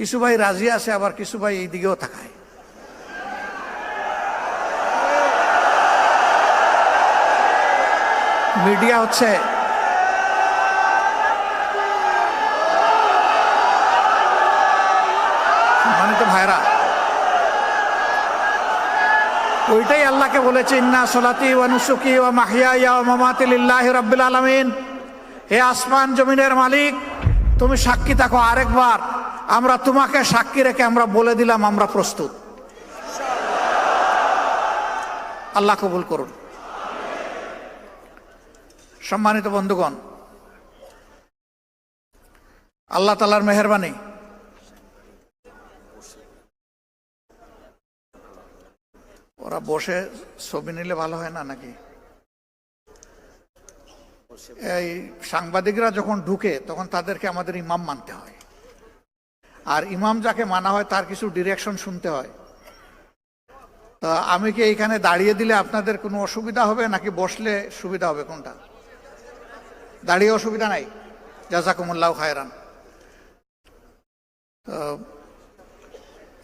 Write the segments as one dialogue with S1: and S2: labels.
S1: কিছু ভাই রাজি আছে, আবার কিছু ভাই এই দিকেও থাকায় মিডিয়া হচ্ছে সম্মানিত ভাইরা ওইটাই আল্লাহকে বলেছে, ইন্না সলাতি ওয়া নুসুকি ওয়া মাহিয়া ওয়া মামাতি লিল্লাহি রাব্বিল আলামিন। হে আসমান জমিনের মালিক, তুমি সাক্ষী থাকো আরেকবার। আমরা তোমাকে সাক্ষী রেখে আমরা বলে দিলাম, আমরা প্রস্তুত। আল্লাহ কবুল করুন। সম্মানিত বন্ধুগণ, আল্লাহ তালার মেহরবানি। ওরা বসে ছবি নিলে ভালো হয় না নাকি? এই সাংবাদিকরা যখন ঢুকে, তখন তাদেরকে আমাদের ইমাম মানতে হয়। আর ইমাম যাকে মানা হয় তার কিছু ডিরেকশন শুনতে হয়। তা আমি কি এইখানে দাঁড়িয়ে দিলে আপনাদের কোনো অসুবিধা হবে, নাকি বসলে সুবিধা হবে কোনটা? দাঁড়িয়ে অসুবিধা নাই। জাজাকুমুল্লাহ খায়রান।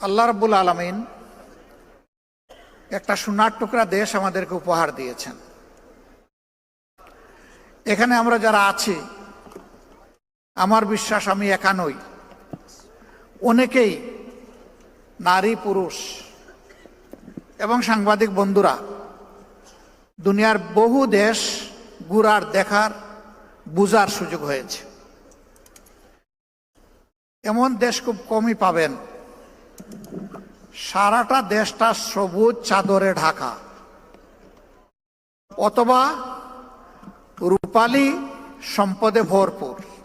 S1: আল্লাহ রাব্বুল আলমিন একটা সোনার টুকরা দেশ আমাদেরকে উপহার দিয়েছেন। এখানে আমরা যারা আছি, আমার বিশ্বাস আমি একা নই। অনেকেই নারী, পুরুষ এবং সাংবাদিক বন্ধুরা, দুনিয়ার বহু দেশ ঘুরার, দেখার বুজার সুযোগ হয়েছে। এমন দেশ খুব কমই পাবেন। সারাটা দেশটা সবুজ চাদরে ঢাকা। অথবা রূপালী সম্পদে ভরপুর।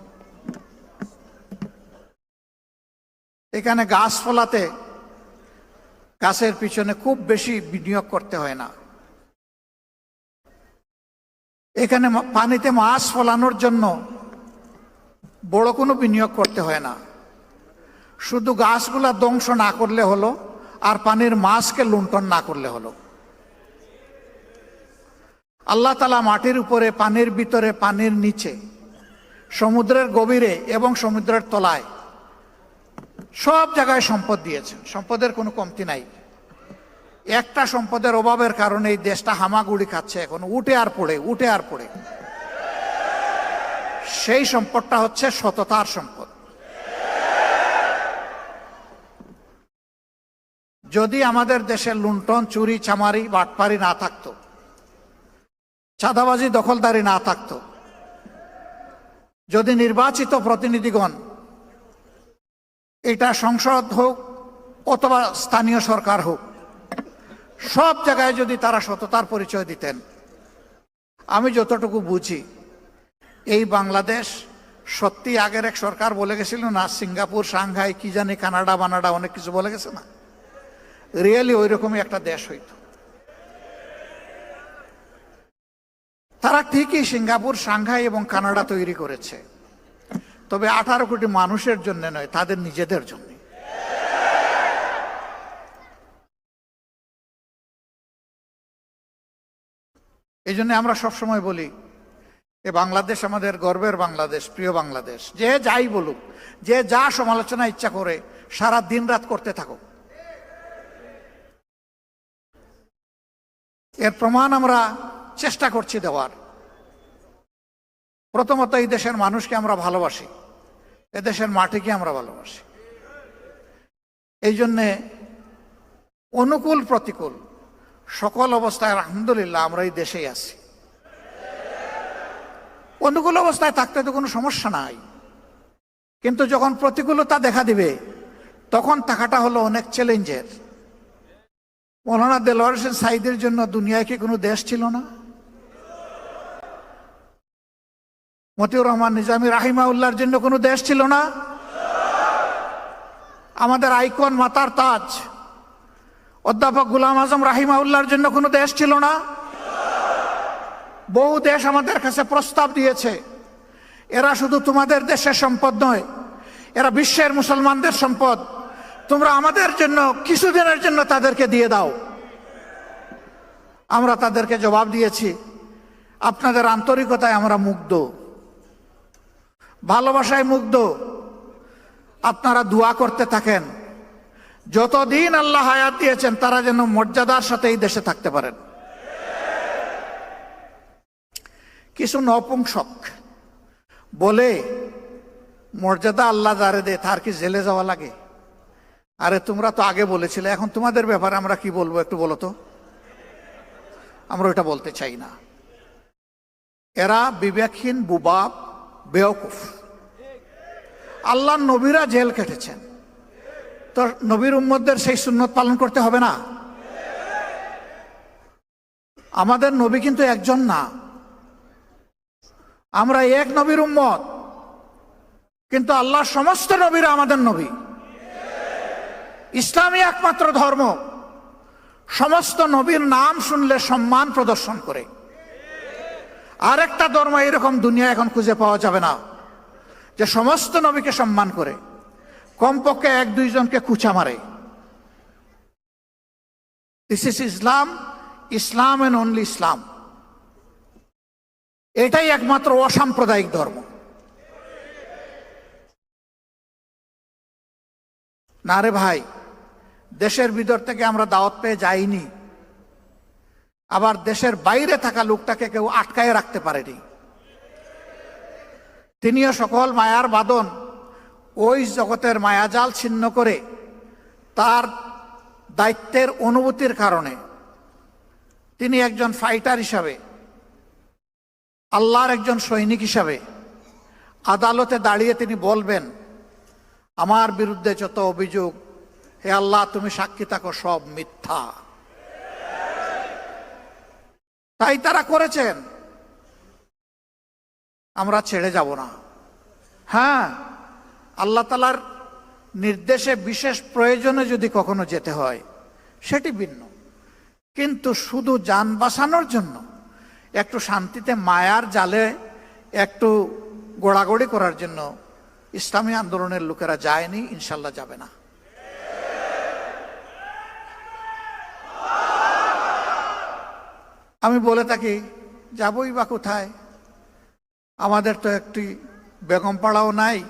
S1: এখানে গাছ ফলাতে গাছের পিছনে খুব বেশি বিনিয়োগ করতে হয় না। এখানে পানিতে মাছ ফলানোর জন্য বড় কোনো বিনিয়োগ করতে হয় না। শুধু গাছগুলা ধ্বংস না করলে হলো, আর পানির মাছকে লুণ্ঠন না করলে হলো। আল্লাহ তালা মাটির উপরে, পানির ভিতরে, পানির নিচে, সমুদ্রের গভীরে এবং সমুদ্রের তলায় সব জায়গায় সম্পদ দিয়েছেন সম্পদের কোনো কমতি নাই। একটা সম্পদের অভাবের কারণে এই দেশটা হামাগুড়ি খাচ্ছে এখন। উঠে আর পড়ে, উঠে আর পড়ে। সেই সম্পদটা হচ্ছে সততার সম্পদ। যদি আমাদের দেশের লুণ্ঠন, চুরি চামারি বাটপারি না থাকতো, চাঁদাবাজি, দখলদারি না থাকতো, যদি নির্বাচিত প্রতিনিধিগণ এটা সংসদ হোক অথবা স্থানীয় সরকার হোক, সব জায়গায় যদি তারা সততার পরিচয় দিতেন, আমি যতটুকু বুঝি, এই বাংলাদেশ সত্যি আগের এক সরকার বলে গেছিল না, সিঙ্গাপুর সাংঘাই কি জানি, কানাডা, বানাডা, অনেক কিছু বলে গেছে না। রিয়েলি ওই রকমই একটা দেশ হইতো। তারা ঠিকই সিঙ্গাপুর সাংঘাই এবং কানাডা তৈরি করেছে। তবে আঠারো কোটি মানুষের জন্য নয়, তাদের নিজেদের জন্য। এই জন্য আমরা সবসময় বলি, এ বাংলাদেশ আমাদের গর্বের বাংলাদেশ, প্রিয় বাংলাদেশ। যে যাই বলুক, যে যা সমালোচনা ইচ্ছা করে, সারা দিন রাত করতে থাকো এর প্রমাণ আমরা চেষ্টা করছি দেওয়ার। প্রথমত এই দেশের মানুষকে আমরা ভালোবাসি। এ দেশের মাটিকে আমরা ভালোবাসি। এই জন্যে অনুকূল প্রতিকূল সকল অবস্থায় আলহামদুলিল্লাহ আমরা এই দেশেই আছি। অনুকূল অবস্থায় থাকতে তো কোনো সমস্যা নাই। কিন্তু যখন প্রতিকূলতা দেখা দিবে, তখন থাকাটা হলো অনেক চ্যালেঞ্জের মৌলানা দেলোয়ার হোসেন সাইদের জন্য দুনিয়ায় কি কোনো দেশ ছিল না? মতিউর রহমান নিজামী রাহিমাউল্লাহর জন্য কোনো দেশ ছিল না? আমাদের আইকন মাতার তাজ। অধ্যাপক গুলাম আজম রাহিমাউল্লাহর জন্য কোনো দেশ ছিল না? বহু দেশ আমাদের কাছে প্রস্তাব দিয়েছে, এরা শুধু তোমাদের দেশের সম্পদ নয়, এরা বিশ্বের মুসলমানদের সম্পদ। তোমরা আমাদের জন্য, কিছুদিনের জন্য তাদেরকে দিয়ে দাও। আমরা তাদেরকে জবাব দিয়েছি, আপনাদের আন্তরিকতায় আমরা মুগ্ধ। ভালোবাসায় মুগ্ধ। আপনারা দোয়া করতে থাকেন। যতদিন আল্লাহ হায়াত দিয়েছেন, তারা যেন মর্যাদার সাথে এই দেশে থাকতে পারেন। কিছু নপুংসক বলে, মর্যাদা আল্লাহ যারে দে তার কি জেলে যাওয়া লাগে? আরে, তোমরা তো আগে বলেছিলে, এখন তোমাদের ব্যাপারে আমরা কি বলব একটু বলো তো? আমরা ওটা বলতে চাই না। এরা বিবেকহীন, বুবাব বেওকুফ। আল্লাহ নবীরা জেল কেটেছেন। তো নবীর উম্মদের সেই সুন্নত পালন করতে হবে না? আমাদের নবী কিন্তু একজন না। আমরা এক নবীর উম্মত। কিন্তু আল্লাহ সমস্ত নবীরা আমাদের নবী। ইসলামই একমাত্র ধর্ম। সমস্ত নবীর নাম শুনলে সম্মান প্রদর্শন করে। আরেকটা ধর্ম এরকম দুনিয়া এখন খুঁজে পাওয়া যাবে না, যে সমস্ত নবীকে সম্মান করে, কমপক্ষে এক দুইজনকে কুচা মারে। This is Islam Islam and only Islam এটাই একমাত্র অসাম্প্রদায়িক ধর্ম। না রে ভাই, দেশের ভিতর থেকে আমরা দাওয়াত পেয়ে যাইনি। আবার দেশের বাইরে থাকা লোকটাকে কেউ আটকায় রাখতে পারেনি। তিনিও সকল মায়ার বাদন ওই জগতের মায়াজাল ছিন্ন করে তার দায়িত্বের অনুভূতির কারণে। তিনি একজন ফাইটার হিসাবে, আল্লাহর একজন সৈনিক হিসাবে আদালতে দাঁড়িয়ে তিনি বলবেন, আমার বিরুদ্ধে যত অভিযোগ, হে আল্লাহ, তুমি সাক্ষী থাকো, সব মিথ্যা। তাই তারা করেছেন। আমরা ছেড়ে যাব না। হ্যাঁ আল্লাহ তালার নির্দেশে বিশেষ প্রয়োজনে যদি কখনো যেতে হয়, সেটি ভিন্ন। কিন্তু শুধু যান বাঁচানোর জন্য, একটু শান্তিতে মায়ার জালে একটু গোড়াগড়ি করার জন্য ইসলামী আন্দোলনের লোকেরা যায়নি, ইনশাল্লাহ যাবে না। আমি বলে থাকি, যাবই বা কোথায়। আমাদের তো একটি বেগম পাড়াও নাই,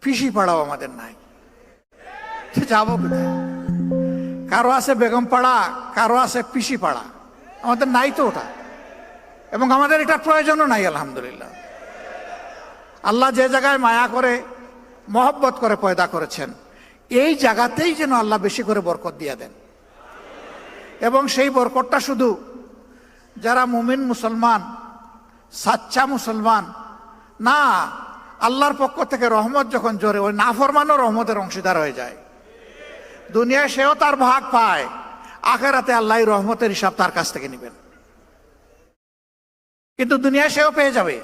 S1: পিসি পাড়াও আমাদের নাই। যাব কোথায়? কারও আছে বেগম পাড়া, কারও আছে পিসি পাড়া। আমাদের নাই তো ওটা। এবং আমাদের এটা প্রয়োজনও নাই, আলহামদুলিল্লাহ। আল্লাহ যে জায়গায় মায়া করে, মহব্বত করে পয়দা করেছেন, এই জায়গাতেই যেন আল্লাহ বেশি করে বরকত দিয়ে দেন। এবং সেই বরকতটা শুধু যারা মুমিন মুসলমান, সাচ্চা মুসলমান, না, আল্লাহর পক্ষ থেকে রহমত যখন জোরে, ওই নাফরমানও রহমতের অংশীদার হয়ে যায়। দুনিয়ায় সেও তার ভাগ পায়, আখেরাতে আল্লাহ রহমতের হিসাব তার কাছ থেকে নেবেন। কিন্তু দুনিয়ায় সেও পেয়ে যাবে।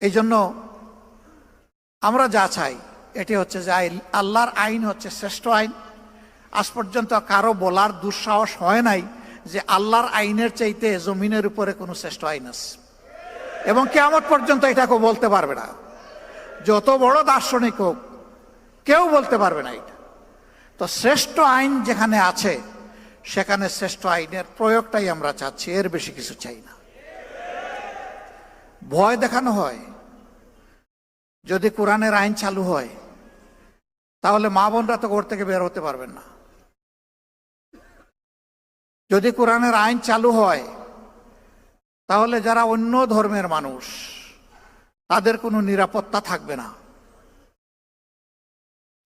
S1: এই জন্য আমরা যা চাই, এটি হচ্ছে যে আল্লাহর আইন হচ্ছে শ্রেষ্ঠ আইন। আজ পর্যন্ত কারও বলার দুঃসাহস হয় নাই। যে আল্লাহর আইনের চাইতে জমিনের উপরে কোনো শ্রেষ্ঠ আইন আছে। এবং কেমন পর্যন্ত এটা কেউ বলতে পারবে না। যত বড় দার্শনিক হোক, কেউ বলতে পারবে না এটা। তো শ্রেষ্ঠ আইন যেখানে আছে, সেখানে শ্রেষ্ঠ আইনের প্রয়োগটাই আমরা চাচ্ছি, এর বেশি কিছু চাই না। ভয় দেখানো হয়। যদি কোরআনের আইন চালু হয়, তাহলে মা বোনরা তো ঘর থেকে বের হতে পারবেন না। যদি কোরআনের আইন চালু হয়, তাহলে যারা অন্য ধর্মের মানুষ, তাদের কোনো নিরাপত্তা থাকবে না।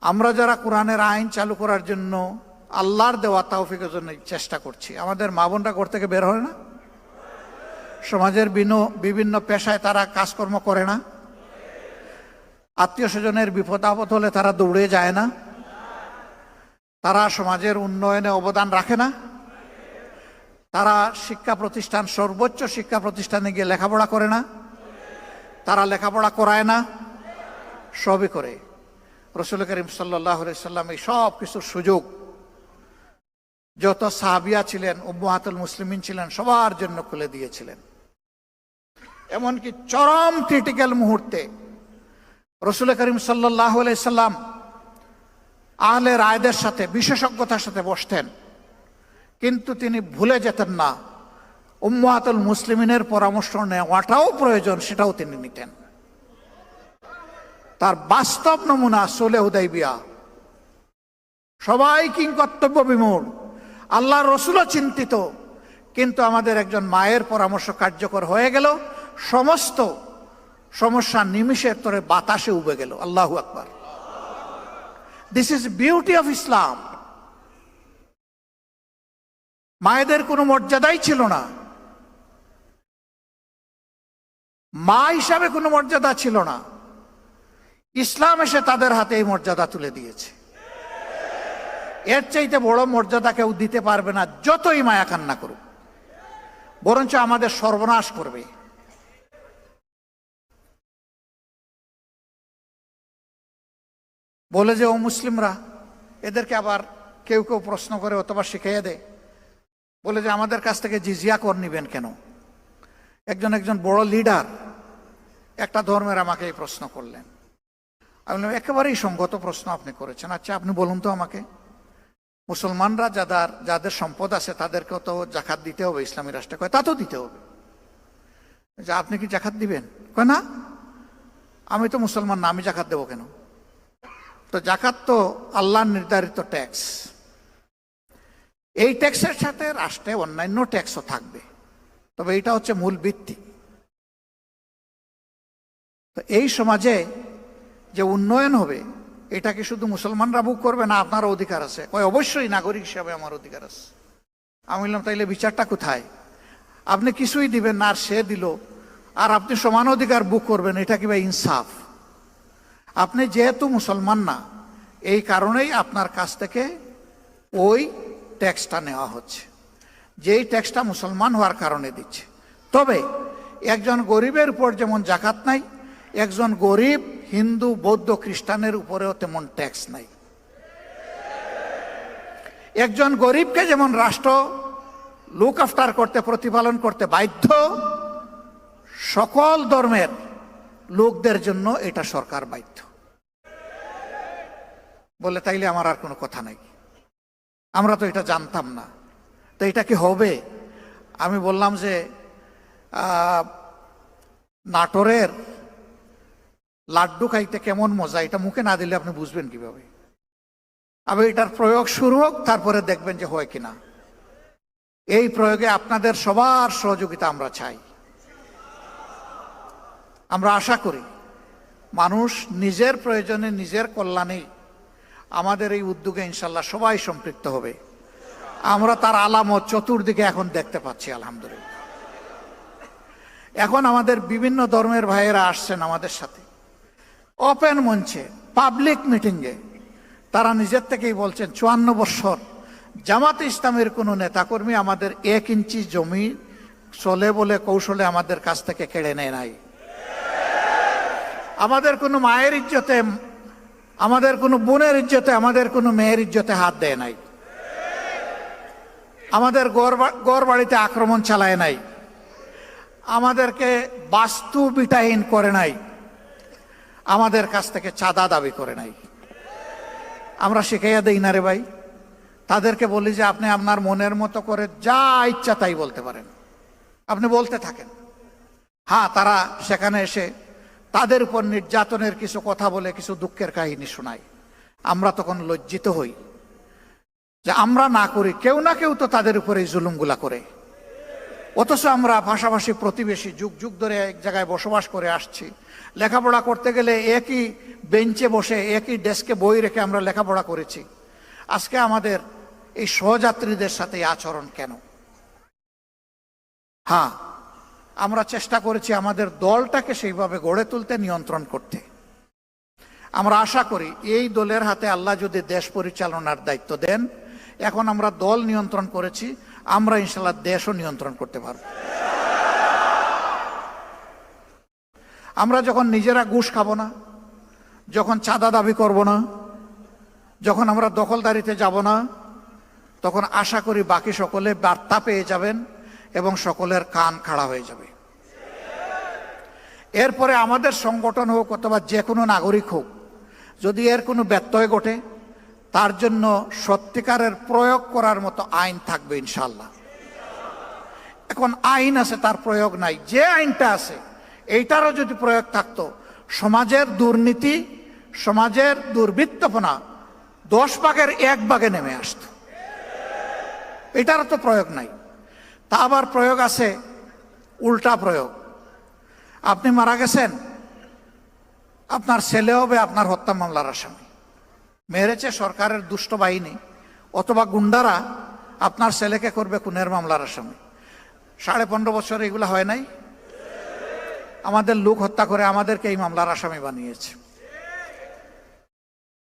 S1: আমরা যারা কোরআনের আইন চালু করার জন্য আল্লাহর দেওয়া তাওফিকের জন্য চেষ্টা করছি, আমাদের মা বোনরা ঘর থেকে বের হয় না? সমাজের বিভিন্ন পেশায় তারা কাজকর্ম করে না? আত্মীয় স্বজনের বিপদ আপদ হলে তারা দৌড়ে যায় না? তারা সমাজের উন্নয়নে অবদান রাখে না? তারা শিক্ষা প্রতিষ্ঠান, সর্বোচ্চ শিক্ষা প্রতিষ্ঠানে গিয়ে লেখাপড়া করে না? তারা লেখাপড়া করায় না? সবই করে। রসুল করিম সাল্লাহ সাল্লাম এই সব কিছুর সুযোগ, যত সাহাবিয়া ছিলেন, উম্মাহাতুল মুসলিমিন ছিলেন, সবার জন্য খুলে দিয়েছিলেন। এমনকি চরম ক্রিটিক্যাল মুহূর্তে রসুল করিম সাল্লাহ সাল্লাম আহলে রায়দের সাথে, বিশেষজ্ঞতার সাথে বসতেন। কিন্তু তিনি ভুলে যেতেন না। উম্মাতুল মুসলিমিনের পরামর্শ নেওয়াটাও প্রয়োজন, সেটাও তিনি নিতেন। তার বাস্তব নমুনা সোলে বিয়া সবাই কিং কর্তব্য বিমূঢ়। আল্লাহ রসুলও চিন্তিত। কিন্তু আমাদের একজন মায়ের পরামর্শ কার্যকর হয়ে গেল। সমস্ত সমস্যা নিমিষের তরে বাতাসে উবে গেল। আল্লাহ আকবার। This is beauty of Islam মায়েদের কোনো মর্যাদাই ছিল না। মা হিসাবে কোনো মর্যাদা ছিল না। ইসলাম এসে তাদের হাতে এই মর্যাদা তুলে দিয়েছে। এর চাইতে বড় মর্যাদা কেউ দিতে পারবে না, যতই মায়া কান্না করুক। বরঞ্চ আমাদের সর্বনাশ করবে। বলে যে, ও মুসলিমরা, এদেরকে আবার কেউ কেউ প্রশ্ন করে অথবা শিখিয়ে দেয়। বলে যে আমাদের কাছ থেকে জিজিয়া কর নিবেন কেন? একজন একজন বড় লিডার একটা ধর্মের আমাকে এই প্রশ্ন করলেন। আমি বললাম একেবারেই সঙ্গত প্রশ্ন আপনি করেছেন। আচ্ছা আপনি বলুন তো আমাকে। মুসলমানরা যাদের যাদের সম্পদ আছে তাদেরকেও তো জাকাত দিতে হবে, ইসলামী রাষ্ট্রে কয়, তা তো দিতে হবে। যে আপনি কি জাকাত দিবেন? কয়, না। আমি তো মুসলমান না, আমি জাকাত দেবো কেন? তো জাকাত তো আল্লাহর নির্ধারিত ট্যাক্স এই ট্যাক্সের সাথে রাষ্ট্রে অন্যান্য ট্যাক্সও থাকবে। তবে এটা হচ্ছে মূল ভিত্তি। এই সমাজে যে উন্নয়ন হবে এটা কি শুধু মুসলমানরা বুক করবে না আপনার অধিকার আছে। ওই অবশ্যই নাগরিক হিসাবে আমার অধিকার আছে। আমি বললাম, তাইলে বিচারটা কোথায়? আপনি কিছুই দিবেন না, আর সে দিল। আর আপনি সমান অধিকার বুক করবেন, এটা কি ভাই ইনসাফ? আপনি যেহেতু মুসলমান না, এই কারণেই আপনার কাছ থেকে ওই ট্যাক্সটা নেওয়া হচ্ছে। যেই ট্যাক্সটা মুসলমান হওয়ার কারণে দিচ্ছে। তবে একজন গরিবের উপর যেমন জাকাত নাই, একজন গরিব হিন্দু, বৌদ্ধ, খ্রিস্টানের উপরেও তেমন ট্যাক্স নাই। একজন গরিবকে যেমন রাষ্ট্র লুক আফটার করতে, প্রতিপালন করতে বাধ্য, সকল ধর্মের লোকদের জন্য এটা সরকার বাধ্য। বলে তাইলে আমার আর কোনো কথা নাই। আমরা তো এটা জানতাম না। তো এটা কি হবে? আমি বললাম যে নাটোরের লাড্ডু খাইতে কেমন মজা? এটা মুখে না দিলে আপনি বুঝবেন কীভাবে? আবার এটার প্রয়োগ শুরু হোক, তারপরে দেখবেন যে হয় কিনা। এই প্রয়োগে আপনাদের সবার সহযোগিতা আমরা চাই। আমরা আশা করি, মানুষ নিজের প্রয়োজনে নিজের কল্যাণে আমাদের এই উদ্যোগে ইনশাল্লাহ সবাই সম্পৃক্ত হবে। আমরা তার আলামত চতুর্দিকে এখন দেখতে পাচ্ছি, আলহামদুলিল্লাহ। এখন আমাদের বিভিন্ন ধর্মের ভাইয়েরা আসছেন আমাদের সাথে। ওপেন মঞ্চে, পাবলিক মিটিংয়ে, তারা নিজের থেকেই বলছেন, চুয়ান্ন বৎসর জামাত ইসলামের কোনো নেতাকর্মী আমাদের এক ইঞ্চি জমি চলে বলে কৌশলে আমাদের কাছ থেকে কেড়ে নেয় নাই। আমাদের কোনো মায়ের ইজ্জতে আমাদের কোনো বোনের ইজ্জতে, আমাদের কোনো মেয়ের ইজ্জতে হাত দেয় নাই। আমাদের গড় বাড়িতে আক্রমণ চালায় নাই। আমাদেরকে বাস্তু বিটাহীন করে নাই। আমাদের কাছ থেকে চাঁদা দাবি করে নাই। আমরা শিখাইয়া দেই না রে ভাই। তাদেরকে বলি যে, আপনি আপনার মনের মতো করে যা ইচ্ছা তাই বলতে পারেন। আপনি বলতে থাকেন। হ্যাঁ তারা সেখানে এসে তাদের উপর নির্যাতনের কিছু কথা বলে কিছু দুঃখের কাহিনী শোনায় আমরা তখন লজ্জিত হই যে আমরা না করি, কেউ না কেউ তো তাদের উপরে এই জুলুমগুলা করে। অথচ আমরা ভাষাভাষী প্রতিবেশী যুগ যুগ ধরে এক জায়গায় বসবাস করে আসছি। লেখাপড়া করতে গেলে একই বেঞ্চে বসে, একই ডেস্কে বই রেখে আমরা লেখাপড়া করেছি। আজকে আমাদের এই সহযাত্রীদের সাথে আচরণ কেন? হ্যাঁ আমরা চেষ্টা করেছি আমাদের দলটাকে সেইভাবে গড়ে তুলতে, নিয়ন্ত্রণ করতে। আমরা আশা করি এই দলের হাতে আল্লাহ যদি দেশ পরিচালনার দায়িত্ব দেন, এখন আমরা দল নিয়ন্ত্রণ করেছি, আমরা ইনশাল্লাহ দেশও নিয়ন্ত্রণ করতে পারব। আমরা যখন নিজেরা ঘুষ খাব না, যখন চাঁদা দাবি করব না, যখন আমরা দখলদারিতে যাব না, তখন আশা করি বাকি সকলে বার্তা পেয়ে যাবেন এবং সকলের কান খাড়া হয়ে যাবে। এরপরে আমাদের সংগঠন হোক অথবা যে কোনো নাগরিক হোক, যদি এর কোনো ব্যত্যয় ঘটে, তার জন্য সত্যিকারের প্রয়োগ করার মতো আইন থাকবে ইনশাল্লাহ এখন আইন আছে, তার প্রয়োগ নাই। যে আইনটা আছে, এইটারও যদি প্রয়োগ থাকতো, সমাজের দুর্নীতি, সমাজের দুর্বৃত্তপনা দশ ভাগের এক ভাগে নেমে আসতো। এটারও তো প্রয়োগ নাই। তা আবার প্রয়োগ আছে, উল্টা প্রয়োগ। আপনি মারা গেছেন, আপনার ছেলে হবে আপনার হত্যা মামলার আসামি। মেরেছে সরকারের দুষ্ট বাহিনী, অথবা গুন্ডারা আপনার ছেলেকে করবে খুনের মামলার আসামি। সাড়ে পনেরো বছর এগুলো হয় নাই? আমাদের লোক হত্যা করে আমাদেরকে এই মামলার আসামি বানিয়েছে।